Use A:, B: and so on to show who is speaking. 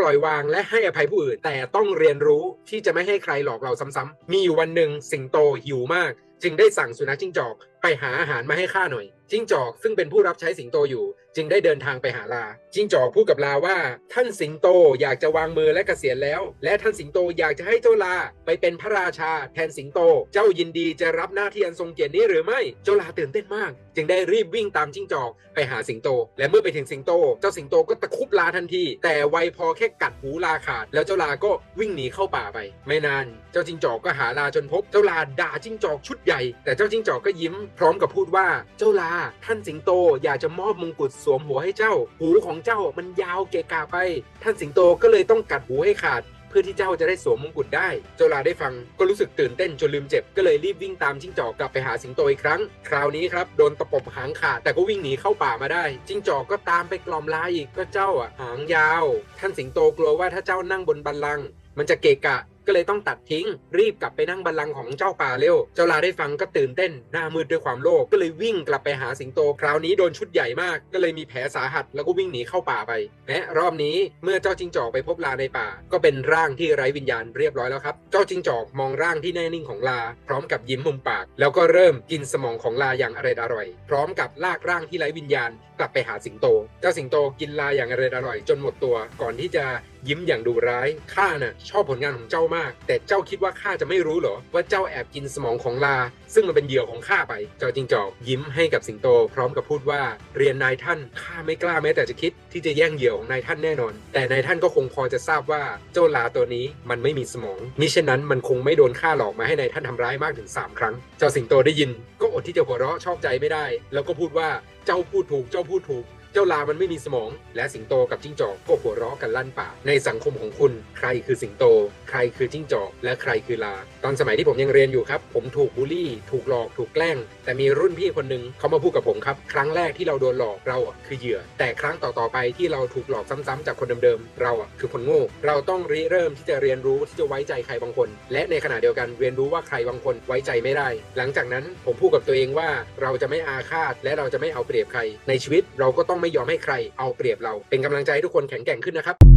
A: ปล่อยวางและให้อภัยผู้อื่น แต่ต้องเรียนรู้ที่จะไม่ให้ใครหลอกเราซ้ำๆมีอยู่วันหนึ่งสิงโตหิวมาก จึงได้สั่งสุนัขจิ้งจอกไปหาอาหารมาให้ข้าหน่อย จิ้งจอกซึ่งเป็นผู้รับใช้สิงโตอยู่ จึงได้เดินทางไปหาลา จิ้งจอกพูดกับลาว่า ท่านสิงโตอยากจะวางมือและเกษียณแล้ว และท่านสิงโตอยากจะให้เจ้าลาไปเป็นพระราชา แทนสิงโต เจ้ายินดีจะรับหน้าที่อันทรงเกียรตินี้หรือไม่ เจ้าลาตื่นเต้นมาก จึงได้รีบวิ่งตามจิ้งจอกไปหาสิงโต และเมื่อไปถึงสิงโต เจ้าสิงโตก็ตะคุบลาทันที แต่ไวพอแค่กัดหูลาขาด แล้วเจ้าลาก็วิ่งหนีเข้าป่าไป ไม่นาน เจ้าจิ้งจอกก็หาลาจนพบ เจ้าลาด่าจิ้งจอกชุดใหญ่แต่เจ้าจิ้งจอกก็ยิ้มพร้อมกับพูดว่าเจ้าลา ท่านสิงโตอยากจะมอบมงกุฎสวมหัวให้เจ้า หูของเจ้ามันยาวเกะกะไป ท่านสิงโตก็เลยต้องกัดหูให้ขาดเพื่อที่เจ้าจะได้สวมมงกุฎได้ เจ้าลาได้ฟังก็รู้สึกตื่นเต้นจนลืมเจ็บ ก็เลยรีบวิ่งตามจิ้งจอกกลับไปหาสิงโตอีกครั้ง คราวนี้ครับโดนตะปบหางขาดแต่ก็วิ่งหนีเข้าป่ามาได้ จิ้งจอกก็ตามไปกล่อมลาอีกก็เจ้าอะหางยาว ท่านสิงโตกลัวว่าถ้าเจ้านั่งบนบัลลัง มันจะเกะกะ ก็เลยต้องตัดทิ้ง รีบกลับไปนั่งบัลลังก์ของเจ้าป่าเร็ว เจ้าลาได้ฟังก็ตื่นเต้น หน้ามืดด้วยความโลภก็เลยวิ่งกลับไปหาสิงโต คราวนี้โดนชุดใหญ่มาก ก็เลยมีแผลสาหัสแล้วก็วิ่งหนีเข้าป่าไปและรอบนี้เมื่อเจ้าจิงจอกไปพบลาในป่า ก็เป็นร่างที่ไร้วิญญาณเรียบร้อยแล้วครับ เจ้าจิงจอกมองร่างที่แน่นิ่งของลา พร้อมกับยิ้มมุมปาก แล้วก็เริ่มกินสมองของลาอย่างอร่อยอร่อย พร้อมกับลากร่างที่ไร้วิญญาณ กลับไปหาสิงโต เจ้าสิงโตกินลาอย่างอร่อยอร่อยจนหมดตัวก่อนที่จะ ยิ้มอย่างดุร้าย ข้าน่ะ ชอบผลงานของเจ้ามาก แต่เจ้าคิดว่าข้าจะไม่รู้เหรอ ว่าเจ้าแอบกินสมองของลา ซึ่งมันเป็นเหยื่อของข้าไป เจ้าจิงจอกยิ้มให้กับสิงโต พร้อมกับพูดว่า เรียนนายท่านข้าไม่กล้าแม้แต่จะคิด ที่จะแย่งเหยื่อของนายท่านแน่นอน แต่นายท่านก็คงพอจะทราบว่าเจ้าลาตัวนี้มันไม่มีสมองมิเช่นนั้นมันคงไม่โดนฆ่าหลอกมาให้นายท่านทำร้ายมากถึงสามครั้ง เจ้าสิงโตได้ยิน ก็อดที่จะหัวเราะชอบใจไม่ได้ แล้วก็พูดว่าเจ้าพูดถูกเจ้าพูดถูก เจ้าลามันไม่มีสมอง และสิงโตกับจิ้งจอกก็หัวเราะกันลั่นป่า ในสังคมของคุณ ใครคือสิงโต ใครคือจิ้งจอก และใครคือลา ตอนสมัยที่ผมยังเรียนอยู่ครับ ผมถูกบูลลี่ ถูกหลอก ถูกแกล้ง แต่มีรุ่นพี่คนหนึ่งเขามาพูดกับผมครับ ครั้งแรกที่เราโดนหลอกเราอะคือเหยื่อ แต่ครั้งต่อๆไปที่เราถูกหลอกซ้ำๆจากคนเดิมๆเราอะคือคนโง่ เราต้องริเริ่มที่จะเรียนรู้ที่จะไว้ใจใครบางคน และในขณะเดียวกันเรียนรู้ว่าใครบางคนไว้ใจไม่ได้ หลังจากนั้นผมพูดกับตัวเองว่าเราจะไม่อาฆาตและเราจะไม่เอาเปรียบใคร ในชีวิตเราก็ต้องไม่ยอมให้ใครเอาเปรียบเรา เป็นกำลังใจให้ทุกคนแข็งแกร่งขึ้นนะครับ